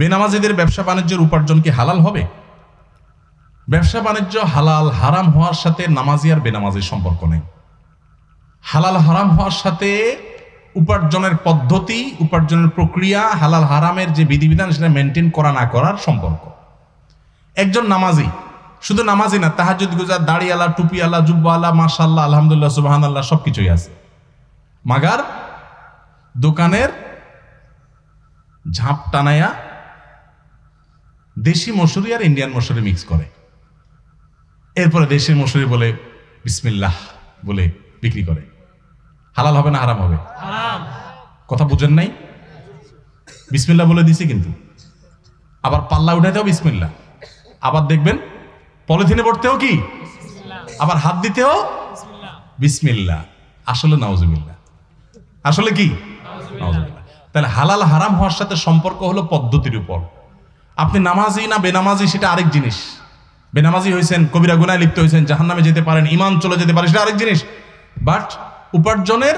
বেনামাজিদের ব্যবসা বাণিজ্যের উপার্জন কি হালাল হবে? ব্যবসা বাণিজ্য হালাল হারাম হওয়ার সাথে নামাজি আর বেনামাজির সম্পর্ক নেই। হালাল হারাম হওয়ার সাথে উপার্জনের পদ্ধতি, উপার্জনের প্রক্রিয়া, হালাল হারামের যে বিধিবিধান সেটা মেনটেন করা না করার সম্পর্ক। একজন নামাজি, শুধু নামাজি না তাহাজুদ গুজার দাড়িওয়ালা টুপিওয়ালা জুব্বাওয়ালা মাশাল্লাহ আলহামদুলিল্লাহ সুবাহান আল্লাহ সব কিছুই আছে। মাগার, দোকানের ঝাঁপ টানায়া দেশি মসুরি আর ইন্ডিয়ান মসুরি মিক্স করে। এরপরে দেশি মসুরি বলে বিসমিল্লাহ বলে বিক্রি করে। হালাল হবে না হারাম হবে? কথা বুঝেন নাই? বিসমিল্লাহ বলে দিছি কিন্তু। আবার পাল্লা উঠাইতেও বিসমিল্লা আবার দেখবেন পলিথিনে পড়তেও কি? আবার হাত দিতেও বিসমিল্লা আসলে নাউজুবিল্লা আসলে কি। তাহলে হালাল হারাম হওয়ার সাথে সম্পর্ক হলো পদ্ধতির উপর। আপনি নামাজি না বেনামাজি, সেটা আরেক জিনিস। বেনামাজি হয়েছেন কবিরা গুনায় লিপ্ত হয়েছেন জাহান্নামে যেতে পারেন ইমান চলে যেতে পারে, সেটা আরেক জিনিস। বাট উপার্জনের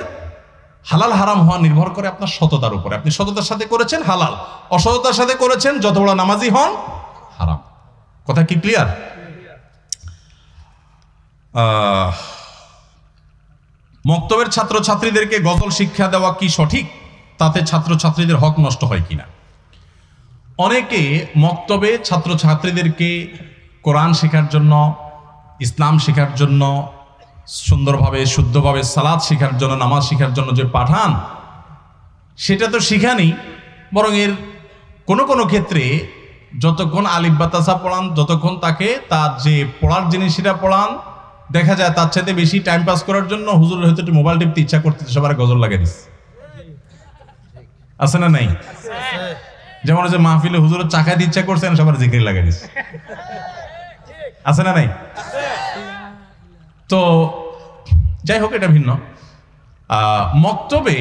হালাল হারাম হওয়া নির্ভর করে আপনার সততার উপরে। আপনি সততার সাথে করেছেন, হালাল। অসততার সাথে করেছেন, যত বড় নামাজি হন, হারাম। কথা কি ক্লিয়ার মক্তবের ছাত্রছাত্রীদেরকে গজল শিক্ষা দেওয়া কি সঠিক? তাতে ছাত্রছাত্রীদের হক নষ্ট হয় কিনা? অনেকে মক্তবে ছাত্রছাত্রীদেরকে কোরআন শেখার জন্য, ইসলাম শেখার জন্য, সুন্দরভাবে, শুদ্ধভাবে সালাদ শেখার জন্য, নামাজ শেখার জন্য যে পাঠান, সেটা তো শিখানি, বরং এর কোনো কোনো ক্ষেত্রে যতক্ষণ আলিফ বাতাসা পড়ান, যতক্ষণ তাকে তার যে পড়ার জিনিস সেটা পড়ান, দেখা যায় তার চাইতে বেশি টাইম পাস করার জন্য হুজুরের হয়তো একটু মোবাইল টিপতে ইচ্ছা করতে সবার গজল লাগিয়ে দিস আছে না নাই? যেমন হচ্ছে মাহফিলে হুজুরের চাকাতে ইচ্ছা করছেন সবার জিকির লাগিয়ে দিস আছে না নাই? তো যাই হোক, এটা ভিন্ন। মক্তবে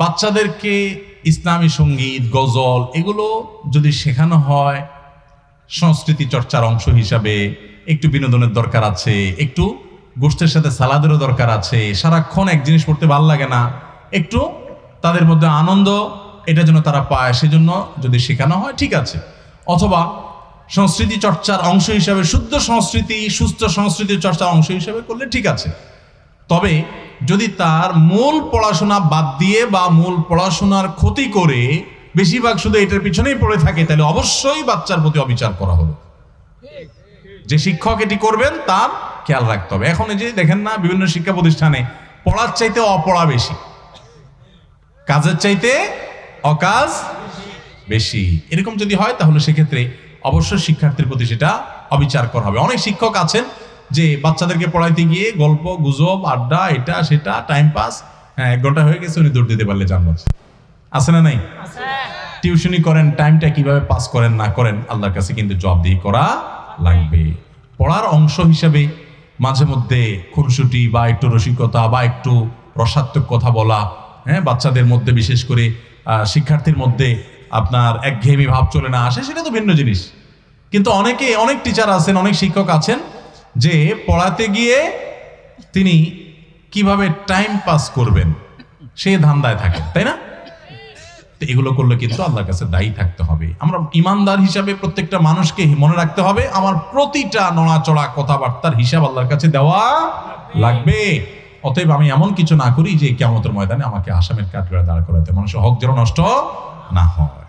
বাচ্চাদেরকে ইসলামী সংগীত, গজল এগুলো যদি শেখানো হয়, সংস্কৃতি চর্চার অংশ হিসাবে একটু বিনোদনের দরকার আছে, একটু গোষ্ঠের সাথে সালাদেরও দরকার আছে, সারাক্ষণ এক জিনিস পড়তে ভালো লাগে না, একটু তাদের মধ্যে আনন্দ এটা যেন তারা পায়, সেজন্য যদি শেখানো হয়, ঠিক আছে। অথবা সংস্কৃতি চর্চার অংশ হিসাবে, শুদ্ধ সংস্কৃতি, সুস্থ সংস্কৃতি চর্চার অংশ হিসাবে করলে ঠিক আছে। তবে যদি তার মূল পড়াশোনা বাদ দিয়ে বা মূল পড়াশোনার ক্ষতি করে বেশিরভাগ শুধু এটার পিছনেই পড়ে থাকে, তাহলে অবশ্যই বাচ্চার প্রতি অবিচার করা হলো। যে শিক্ষক এটি করবেন, তার খেয়াল রাখতে হবে। এখন এই যে দেখেন না, বিভিন্ন শিক্ষা প্রতিষ্ঠানে পড়ার চাইতে অপড়া বেশি। কাজের চাইতে অকাজ বেশি। এরকম যদি হয় তাহলে সেক্ষেত্রে অবশ্যই শিক্ষার্থীর প্রতি সেটা অবিচার করা হবে। অনেক শিক্ষক আছেন যে বাচ্চাদেরকে পড়াইতে গিয়ে গল্প গুজব আড্ডা এটা সেটা টাইম পাস হ্যাঁ এক ঘণ্টা হয়ে গেছে উনি দৌড় দিতে পারলে জানব আছে না নাই? টিউশনি করেন টাইমটা কীভাবে পাস করেন না করেন আল্লাহর কাছে কিন্তু জব দিয়ে করা লাগবে। পড়ার অংশ হিসাবে মাঝে মধ্যে খুনসুটি বা একটু রসিকতা বা একটু রসাত্মক কথা বলা হ্যাঁ বাচ্চাদের মধ্যে বিশেষ করে শিক্ষার্থীর মধ্যে আপনার একঘেয়েমি ভাব চলে না আসে, সেটা তো ভিন্ন জিনিস। কিন্তু অনেকে, অনেক টিচার আছেন, অনেক শিক্ষক আছেন, যে পড়াতে গিয়ে তিনি কীভাবে টাইম পাস করবেন, সে ধান্দায় থাকেন, তাই না? এগুলো করলে কিন্তু আল্লাহর কাছে দায়ী থাকতে হবে। আমরা ইমানদার হিসাবে প্রত্যেকটা মানুষকে মনে রাখতে হবে, আমার প্রতিটা নড়াচড়া কথাবার্তার হিসাব আল্লাহর কাছে দেওয়া লাগবে। অতএব আমি এমন কিছু না করি যে কেমতের ময়দানে আমাকে আসামের কাঠগড়া দাঁড় করাতে মানুষের হক যেন নষ্ট না হয়।